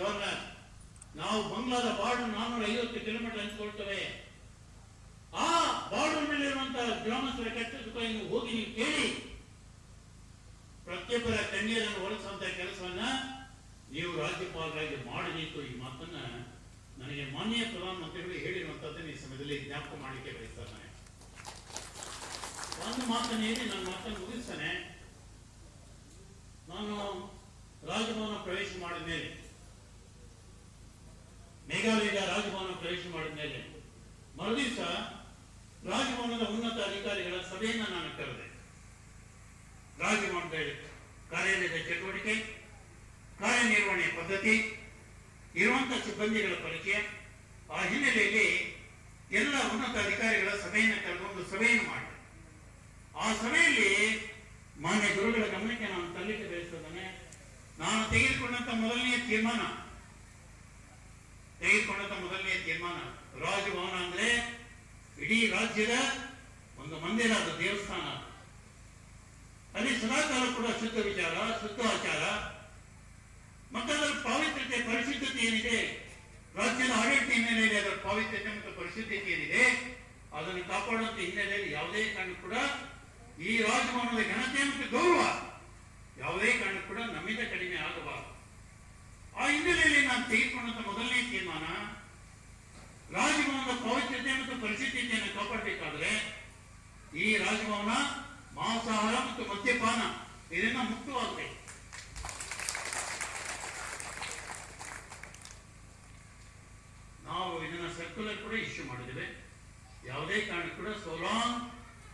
Governor ನಾವು ಬಂಗ್ಲಾದ border ನಾನ್ನೂರ ಐವತ್ತು ಕಿಲೋಮೀಟರ್ ಹಂಚಿಕೊಳ್ತೇವೆ ಆ ಬಾರ್ಡರ್ ಮೇಲೆ ಗ್ರಾಮಸ್ಥರ ಕೆಟ್ಟ ನೀವು ಹೋಗಿ ನೀವು ಕೇಳಿ. ಪ್ರತಿಯೊಬ್ಬರ ಕಣ್ಣೀರನ್ನು ಹೊರಡಿಸುವಂತಹ ಕೆಲಸವನ್ನ ನೀವು ರಾಜ್ಯಪಾಲರಾಗಿ ಮಾಡಬೇಕು. ಈ ಮಾತನ್ನ ನನಗೆ ಮಾನ್ಯ ಪ್ರಧಾನಮಂತ್ರಿಗಳು ಹೇಳಿರುವಂತದ್ದನ್ನು ಈ ಸಮಯದಲ್ಲಿ ಜ್ಞಾಪಕ ಮಾಡಲಿಕ್ಕೆ ಬಯಸ್ತಾನೆ ಒಂದು ಮಾತನ್ನೇಳಿ ನನ್ನ ಮಾತನ್ನು ಮುಗಿಸ್ತಾನೆ. ಮರುದಿವಸ ರಾಜಭವನದ ಉನ್ನತ ಅಧಿಕಾರಿಗಳ ಸಭೆಯನ್ನು ನಾನು ಕರೆದೆ. ರಾಜಭವನದ ಕಾರ್ಯಾಲಯದ ಚಟುವಟಿಕೆ, ಕಾರ್ಯನಿರ್ವಹಣೆ ಪದ್ಧತಿ ಇರುವಂತಹ ಸಿಬ್ಬಂದಿಗಳ ಪರಿಚಯ, ಆ ಹಿನ್ನೆಲೆಯಲ್ಲಿ ಎಲ್ಲ ಉನ್ನತ ಅಧಿಕಾರಿಗಳ ಸಭೆಯನ್ನು ಕರೆದು ಒಂದು ಸಭೆಯನ್ನು ಮಾಡಿದೆ. ಆ ಸಭೆಯಲ್ಲಿ ಮಾನ್ಯ ಗುರುಗಳ ಗಮನಕ್ಕೆ ನಾನು ತಲ್ಲಿಕೆ ಬಯಸ್ತೇನೆ ನಾನು ತೆಗೆದುಕೊಂಡಂತ ಮೊದಲನೆಯ ತೀರ್ಮಾನ ತೆಗೆದುಕೊಂಡಂತ ಮೊದಲನೇ ತೀರ್ಮಾನ. ರಾಜಭವನ ಅಂದ್ರೆ ಇಡೀ ರಾಜ್ಯದ ಒಂದು ಮಂದಿರ ಅದು ದೇವಸ್ಥಾನ. ಅಲ್ಲಿ ಸದಾಕಾಲ ಕೂಡ ಶುದ್ಧ ವಿಚಾರ, ಶುದ್ಧ ಆಚಾರ. ಮತ್ತು ಅದರ ಪಾವಿತ್ರ್ಯತೆ, ಪರಿಶುದ್ಧತೆ ಏನಿದೆ? ರಾಜ್ಯದ ಆಡಳಿತ ಹಿನ್ನೆಲೆಯಲ್ಲಿ ಅದರ ಪಾವಿತ್ರ್ಯತೆ ಮತ್ತು ಪರಿಶುದ್ಧತೆ ಏನಿದೆ? ಅದನ್ನು ಕಾಪಾಡುವಂತ ಹಿನ್ನೆಲೆಯಲ್ಲಿ ಯಾವುದೇ ಕಾರಣ ಕೂಡ ಈ ರಾಜಭವನದ ಘನತೆ ಮತ್ತು ಗೌರವ ಯಾವುದೇ ಕಾರಣ ಕೂಡ ನಮ್ಮಿಂದ ಕಡಿಮೆ ಆಗಬಾರದು. ಹಿನ್ನೆಲೆಯಲ್ಲಿ ನಾನು ತೆಗೆದುಕೊಂಡಂತ ಮೊದಲನೇ ತೀರ್ಮಾನ, ರಾಜಭವನದ ಪವಿತ್ರತೆ ಮತ್ತು ಪರಿಶುದ್ಧತೆಯನ್ನು ಕಾಪಾಡಬೇಕಾದ್ರೆ, ಈ ರಾಜಭವನ ಮಾಂಸಾಹಾರ ಮತ್ತು ಮದ್ಯಪಾನ ಇದನ್ನ ಮುಕ್ತವಾಗಬೇಕು ನಾವು ಇದನ್ನ ಸರ್ಕ್ಯುಲರ್ ಕೂಡ ಇಶ್ಯೂ ಮಾಡಿದ್ದೇವೆ. ಯಾವುದೇ ಕಾರಣ ಕೂಡ Solang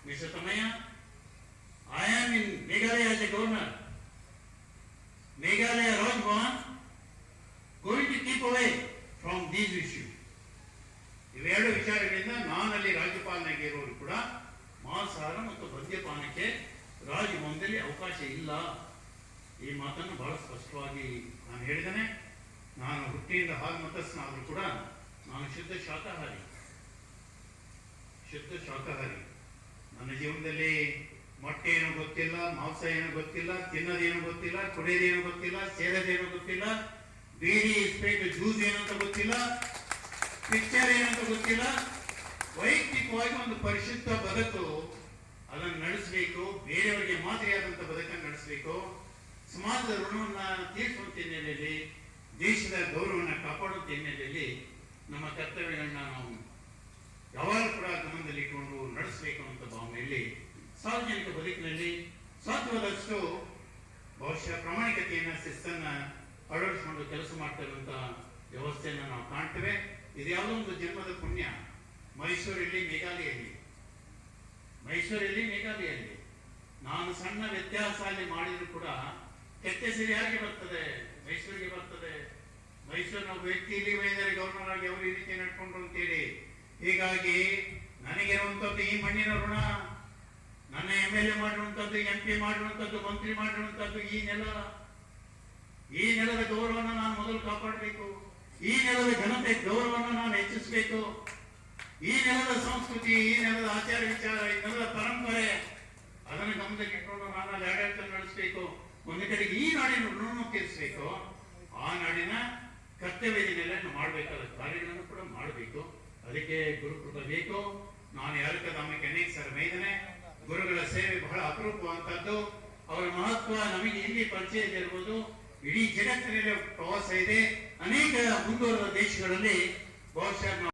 ವಿಶತಮಯ I am in Meghalaya governor Meghalaya ಇರುವವರು ಕೂಡ ಮಾಂಸಾಹಾರ ಮತ್ತು ಮದ್ಯಪಾನಕ್ಕೆ ರಾಜಭವನದಲ್ಲಿ ಅವಕಾಶ ಇಲ್ಲ. ಈ ಮಾತನ್ನು ಬಹಳ ಸ್ಪಷ್ಟವಾಗಿ ನಾನು ಹೇಳಿದ್ದೇನೆ. ನಾನು ಹುಟ್ಟಿಯಿಂದ ಹಾಲು ಮತಸ್ನಾದರೂ ಕೂಡ ನಾನು ಶುದ್ಧ ಶಾಖಾಹಾರಿ ಶುದ್ಧ ಶಾಖಾಹಾರಿ ನನ್ನ ಜೀವನದಲ್ಲಿ ಮೊಟ್ಟೆ ಏನು ಗೊತ್ತಿಲ್ಲ ಮಾಂಸ ಏನು ಗೊತ್ತಿಲ್ಲ, ತಿನ್ನೋದೇನು ಗೊತ್ತಿಲ್ಲ, ಕುಡಿಯೋದೇನು ಗೊತ್ತಿಲ್ಲ ಸೇರೋದೇನು ಗೊತ್ತಿಲ್ಲ ಬೇರೆ ಇಸ್ಪೇಟ್ ಜ್ಯೂಸ್ ಏನಂತ ಗೊತ್ತಿಲ್ಲ ಪಿಕ್ಚರ್ ಏನಂತ ಗೊತ್ತಿಲ್ಲ ವೈಯಕ್ತಿಕವಾಗಿ ಒಂದು ಪರಿಶುದ್ಧ ಬದುಕು ಅದನ್ನು ನಡೆಸಬೇಕು, ಬೇರೆಯವರಿಗೆ ಮಾದರಿಯಾದಂಥ ಬದುಕನ್ನು ನಡೆಸಬೇಕು. ಸಮಾಜದ ಋಣವನ್ನ ತೀರಿಸುವಂತ ಹಿನ್ನೆಲೆಯಲ್ಲಿ, ದೇಶದ ಗೌರವವನ್ನು ಕಾಪಾಡುವಂತ ಹಿನ್ನೆಲೆಯಲ್ಲಿ ನಮ್ಮ ಕರ್ತವ್ಯಗಳನ್ನ ನಾವು ಯಾವಾಗ ಕೂಡ ಗಮನದಲ್ಲಿ ಇಟ್ಟುಕೊಂಡು ನಡೆಸಬೇಕು ಅಂತ ಭಾವನೆಯಲ್ಲಿ, ಸಾರ್ವಜನಿಕ ಬದುಕಿನಲ್ಲಿ ಸಾಧ್ಯವಾದಷ್ಟು ಬಹುಶಃ ಪ್ರಾಮಾಣಿಕತೆಯನ್ನ, ಶಿಸ್ತನ್ನ ಅಳವಡಿಸಿಕೊಂಡು ಕೆಲಸ ಮಾಡ್ತಾ ಇರುವಂತಹ ವ್ಯವಸ್ಥೆಯನ್ನ ನಾವು ಕಾಣ್ತೇವೆ. ಇದು ಯಾವುದೋ ಒಂದು ಜನ್ಮದ ಪುಣ್ಯ. ಮೈಸೂರಲ್ಲಿ ಮೇಘಾಲಯಲ್ಲಿ ಮೈಸೂರಲ್ಲಿ ಮೇಘಾಲಯಲ್ಲಿ ನಾನು ಸಣ್ಣ ವ್ಯತ್ಯಾಸ ಅಲ್ಲಿ ಮಾಡಿದ್ರು ಕೂಡ ಕೆತ್ತೆ ಸರಿಯಾಗಿ ಬರ್ತದೆ, ಮೈಸೂರಿಗೆ ಬರ್ತದೆ. ಮೈಸೂರಿನ ವ್ಯಕ್ತಿಯಲ್ಲಿ ವೈದ್ಯರ ಗವರ್ನರ್ ಆಗಿ ಅವರು ಈ ರೀತಿ ನಡ್ಕೊಂಡ್ರು ಅಂತೇಳಿ. ಹೀಗಾಗಿ ನನಗಿರುವಂಥದ್ದು ಈ ಮಣ್ಣಿನ ಋಣ. ನನ್ನ ಎಂ ಎಲ್ ಎ ಮಾಡಿರುವಂಥದ್ದು ಎಂ ಪಿ ಮಾಡಿರುವಂತದ್ದು ಮಂತ್ರಿ ಮಾಡಿರುವಂತದ್ದು ಈ ನೆಲ. ಈ ನೆಲದ ಗೌರವವನ್ನು ನಾನು ಮೊದಲು ಕಾಪಾಡಬೇಕು. ಈ ನೆಲದ ಜನತೆ ಗೌರವವನ್ನು ನಾನು ಹೆಚ್ಚಿಸಬೇಕು. ಈ ನೆಲದ ಸಂಸ್ಕೃತಿ, ಈ ನೆಲದ ಆಚಾರ ವಿಚಾರ, ಈ ನೆಲದ ಪರಂಪರೆ, ಅದನ್ನು ಗಮನಕ್ಕೆ ನಾನು ಅಲ್ಲಿ ಆಡಳಿತ ನಡೆಸಬೇಕು ಒಂದು ಕಡೆಗೆ ಈ ನಾಡಿನ ಋಣವನ್ನು ಆ ನಾಡಿನ ಕರ್ತವ್ಯದ ನೆಲೆಯನ್ನು ಮಾಡಬೇಕಾದ ಕಾರ್ಯಗಳನ್ನು ಕೂಡ ಮಾಡಬೇಕು. ಅದಕ್ಕೆ ಗುರುಕೃಪ ಬೇಕು. ನಾನು ಯಾರಕಧಾಮಕ್ಕೆ ಅನೇಕ ಸರ್ ಮೈದನೆ ಗುರುಗಳ ಸೇವೆ ಬಹಳ ಅಪರೂಪವಂತದ್ದು ಅವರ ಮಹತ್ವ ನಮಗೆ ಇಲ್ಲಿ ಪರಿಚಯ ಇರಬಹುದು ಇಡೀ ಜಗತ್ತಿನಲ್ಲಿ ಪ್ರವಾಸ ಇದೆ. ಅನೇಕ ಮುಂದುವರೆದ ದೇಶಗಳಲ್ಲಿ ಬಹುಶಃ